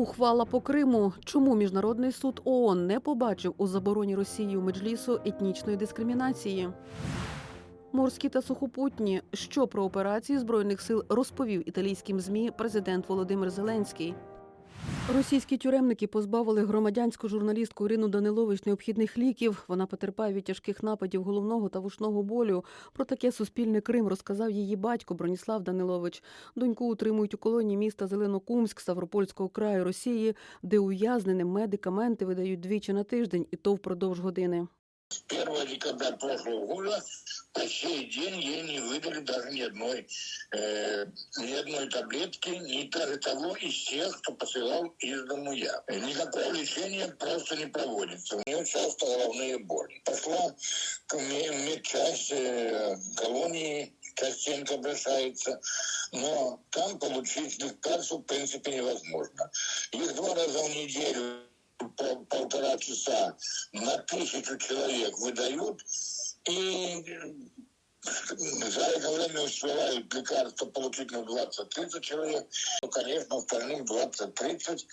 Ухвала по Криму. Чому міжнародний суд ООН не побачив у забороні Росії у меджлісу етнічної дискримінації? Морські та сухопутні. Що про операції збройних сил розповів італійським змі президент Володимир Зеленський. Російські тюремники позбавили громадянську журналістку Ірину Данилович необхідних ліків. Вона потерпає від тяжких нападів головного та вушного болю. Про таке суспільне Крим розказав її батько Броніслав Данилович. Доньку утримують у колонії міста Зеленокумськ Ставропольського краю Росії, де ув'язненим медикаменти видають двічі на тиждень, і то впродовж години. С 1 декабря прошлого года по сей день ей не выдали даже ни одной, э, ни одной таблетки, ни даже того из тех, кто посылал из дому я. Никакого лечения просто не проводится. У нее часто головные боли. Пошла к ме- медчасть э, колонии, частенько обращается, но там получить лекарство в принципе невозможно. Их два раза в неделю пол- полтора часа на тысячу человек выдают, и за это время успевают лекарства получить на 20-30 человек. Ну, конечно, остальных 20-30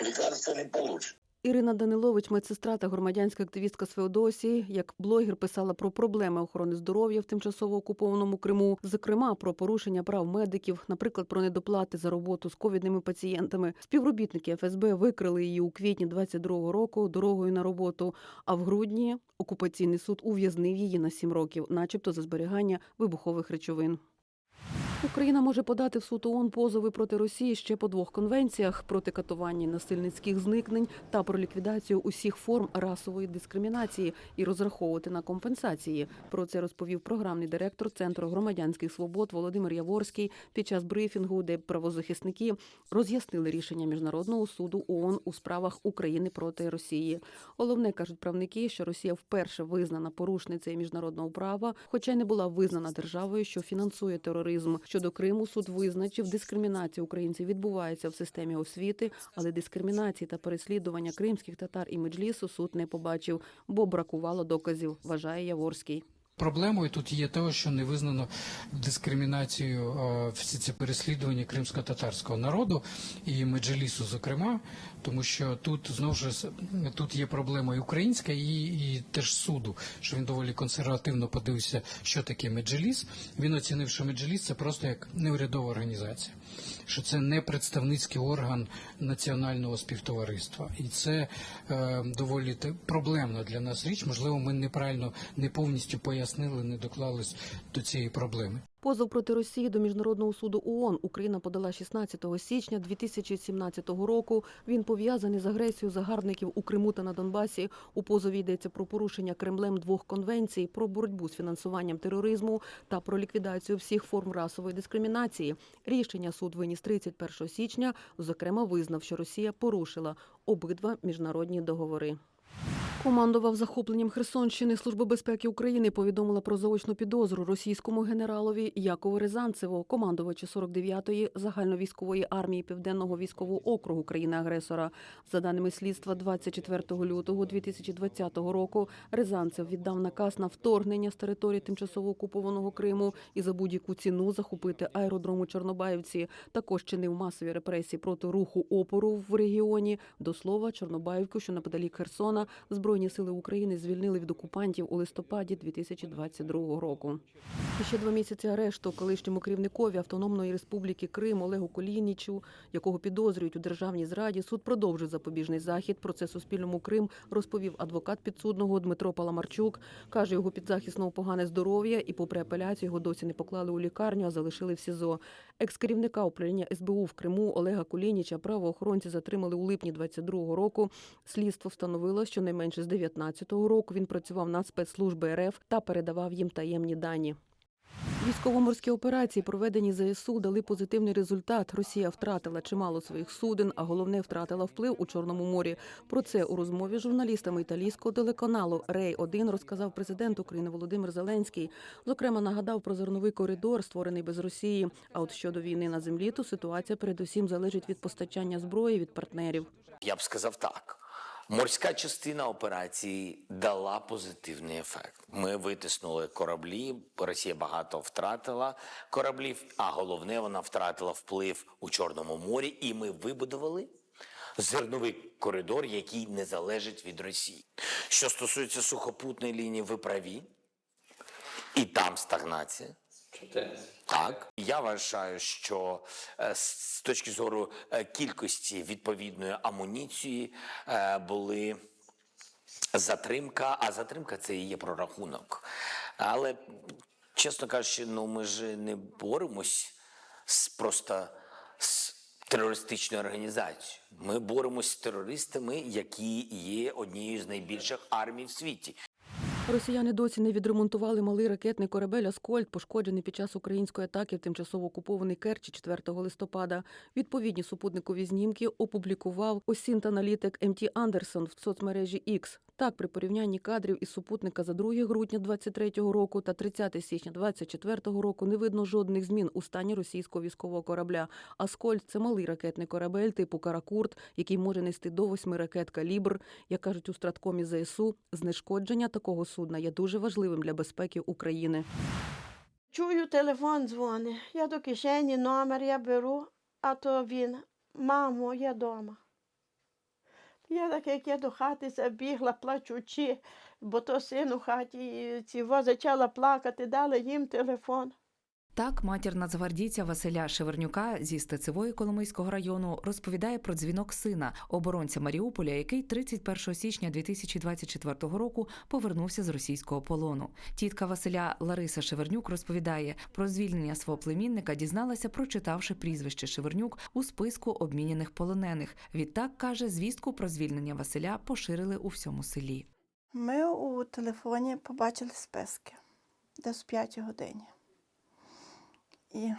лекарства не получат. Ірина Данилович, медсестра та громадянська активістка з Феодосії, як блогер писала про проблеми охорони здоров'я в тимчасово окупованому Криму, зокрема про порушення прав медиків, наприклад, про недоплати за роботу з ковідними пацієнтами. Співробітники ФСБ викрили її у квітні 22-го року дорогою на роботу. А в грудні окупаційний суд ув'язнив її на сім років, начебто за зберігання вибухових речовин. Україна може подати в суд ООН позови проти Росії ще по двох конвенціях проти катування насильницьких зникнень та про ліквідацію усіх форм расової дискримінації і розраховувати на компенсації. Про це розповів програмний директор Центру громадянських свобод Володимир Яворський під час брифінгу, де правозахисники роз'яснили рішення міжнародного суду ООН у справах України проти Росії. Головне кажуть правники, що Росія вперше визнана порушницею міжнародного права, хоча й не була визнана державою, що фінансує тероризм. Щодо Криму, суд визначив, дискримінація українців відбувається в системі освіти, але дискримінації та переслідування кримських татар і меджлісу суд не побачив, бо бракувало доказів. Вважає Яворський. Проблемою тут є те, що не визнано дискримінацію е, всі ці переслідування кримсько-татарського народу і Меджелісу, зокрема, тому що тут знову ж тут є проблема і українська, і, і теж суду, що він доволі консервативно подивився, що таке Меджеліс. Він оцінив, що Меджеліс це просто як неурядова організація, що це не представницький орган національного співтовариства, і це е, доволі проблемна для нас річ. Можливо, ми неправильно не повністю пояснили, не доклались до цієї проблеми. Позов проти Росії до міжнародного суду ООН Україна подала 16 січня 2017 року. Він пов'язаний з агресією загарбників у Криму та на Донбасі. У позові йдеться про порушення Кремлем двох конвенцій про боротьбу з фінансуванням тероризму та про ліквідацію всіх форм расової дискримінації. Рішення суд виніс 31 січня. Зокрема, визнав, що Росія порушила обидва міжнародні договори. Командував захопленням Херсонщини Служба безпеки України повідомила про заочну підозру російському генералові Якову Рязанцеву, командувачу 49-ї загальновійськової армії Південного військового округу країни-агресора. За даними слідства, 24 лютого 2020 року Рязанцев віддав наказ на вторгнення з території тимчасово окупованого Криму і за будь-яку ціну захопити аеродром у Чорнобаївці. Також чинив масові репресії проти руху опору в регіоні. До слова, Чорнобаївку, що неподалік Херсона, Збройні сили України звільнили від окупантів у листопаді 2022 року. Ще два місяці арешту колишньому керівникові Автономної Республіки Крим Олегу Колінічу, якого підозрюють у державній зраді, суд продовжив запобіжний захід. Про це Суспільному Крим розповів адвокат підсудного Дмитро Паламарчук. Каже, його підзахисного погане здоров'я, і попри апеляцію його досі не поклали у лікарню, а залишили в СІЗО. Екс-керівника управління СБУ в Криму Олега Кулініча правоохоронці затримали у липні 22-го року. Слідство встановило, що не менше з 19-го року він працював на спецслужби РФ та передавав їм таємні дані. Військово-морські операції, проведені ЗСУ, дали позитивний результат. Росія втратила чимало своїх суден, а головне втратила вплив у Чорному морі. Про це у розмові з журналістами італійського телеканалу Рей 1 розказав президент України Володимир Зеленський. Зокрема, нагадав про зерновий коридор, створений без Росії. А от щодо війни на землі, то ситуація передусім залежить від постачання зброї від партнерів. Я б сказав так. Морська частина операції дала позитивний ефект. Ми витиснули кораблі. Росія багато втратила кораблів, а головне, вона втратила вплив у Чорному морі, і ми вибудували зерновий коридор, який не залежить від Росії. Що стосується сухопутної лінії, ви праві, і там стагнація. Так, я вважаю, що е, з точки зору е, кількості відповідної амуніції е, були затримка, а затримка це і є прорахунок. Але, чесно кажучи, ну ми ж не боремось з просто з терористичною організацією. Ми боремось з терористами, які є однією з найбільших армій в світі. Росіяни досі не відремонтували малий ракетний корабель Аскольд, пошкоджений під час української атаки в тимчасово окупований Керчі 4 листопада. Відповідні супутникові знімки опублікував осінт-аналітик МТ Андерсон в соцмережі X. Так, при порівнянні кадрів із супутника за 2 грудня 23-го року та 30 січня 24-го року не видно жодних змін у стані російського військового корабля. Аскольд це малий ракетний корабель типу Каракурт, який може нести до восьми ракет калібр. Як кажуть у страткомі ЗСУ, знешкодження такого судна є дуже важливим для безпеки України. Чую, телефон дзвонить. Я до кишені номер я беру, а то він. Мамо, я вдома. Я так, як я до хати забігла, плачучи, бо то син у хаті і зачала плакати, дали їм телефон. Так, матір нацгвардійця Василя Шевернюка зі Стецевої Коломийського району розповідає про дзвінок сина, оборонця Маріуполя, який 31 січня 2024 року повернувся з російського полону. Тітка Василя Лариса Шевернюк розповідає про звільнення свого племінника, дізналася, прочитавши прізвище Шевернюк у списку обмінених полонених. Відтак каже, звістку про звільнення Василя поширили у всьому селі. Ми у телефоні побачили списки десь в 5 годині. І,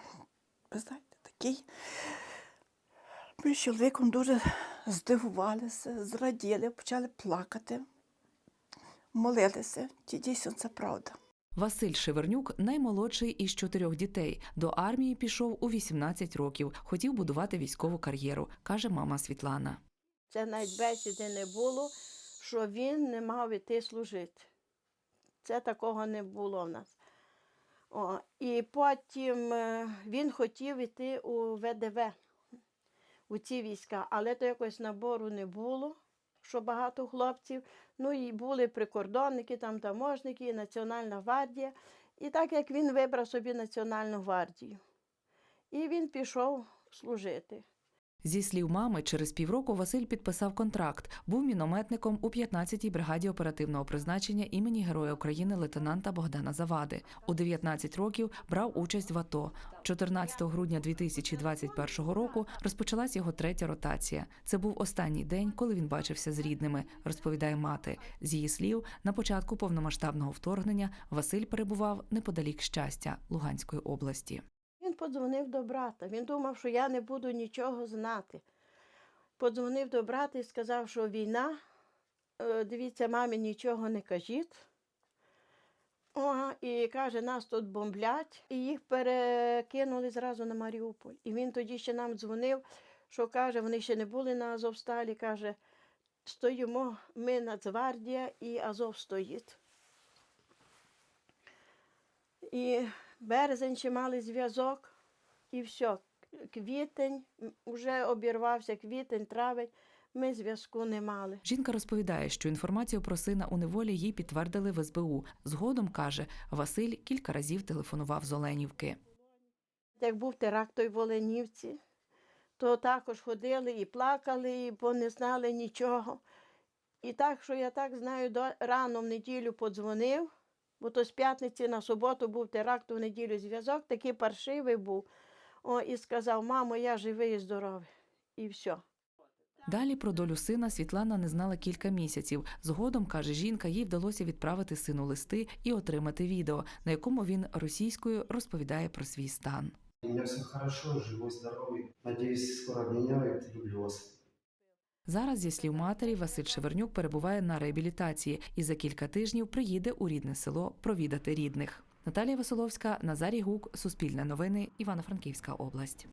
ви знаєте, такий. Ми з чоловіком дуже здивувалися, зраділи, почали плакати, молилися. Чи дійсно це правда? Василь Шевернюк наймолодший із чотирьох дітей. До армії пішов у 18 років. Хотів будувати військову кар'єру, каже мама Світлана. Це навіть бесіди не було, що він не мав іти служити. Це такого не було в нас. О, і потім е, він хотів іти у ВДВ, у ці війська, але то якось набору не було, що багато хлопців. Ну і були прикордонники, там таможники, Національна гвардія. І так як він вибрав собі Національну гвардію. І він пішов служити. Зі слів мами, через півроку Василь підписав контракт. Був мінометником у 15-й бригаді оперативного призначення імені Героя України лейтенанта Богдана Завади. У 19 років брав участь в АТО. 14 грудня 2021 року розпочалась його третя ротація. Це був останній день, коли він бачився з рідними, розповідає мати. З її слів, на початку повномасштабного вторгнення Василь перебував неподалік щастя Луганської області. Він подзвонив до брата. Він думав, що я не буду нічого знати. Подзвонив до брата і сказав, що війна. Е, Дивіться, мамі нічого не кажіть. О, і каже, нас тут бомблять, і їх перекинули зразу на Маріуполь. І він тоді ще нам дзвонив, що каже, вони ще не були на Азовсталі. Каже, стоїмо, ми Нацгвардія і Азов стоїть. І березень ще мали зв'язок, і все. Квітень вже обірвався, квітень, травень. Ми зв'язку не мали. Жінка розповідає, що інформацію про сина у неволі їй підтвердили в СБУ. Згодом каже, Василь кілька разів телефонував з Оленівки. Як був теракт той в Оленівці, то також ходили і плакали, бо не знали нічого. І так, що я так знаю, рано в неділю подзвонив, бо то з п'ятниці на суботу був теракт, в неділю зв'язок, такий паршивий був. О, і сказав, мамо, я живий і здоровий. І все. Далі про долю сина Світлана не знала кілька місяців. Згодом, каже жінка, їй вдалося відправити сину листи і отримати відео, на якому він російською розповідає про свій стан. У меня все хорошо, живой, здоровый. Надеюсь, скоро обменяют. Люблю вас. Зараз, зі слів матері, Василь Шевернюк перебуває на реабілітації і за кілька тижнів приїде у рідне село провідати рідних. Наталія Василовська, Назарій Гук, Суспільне новини, Івано-Франківська область.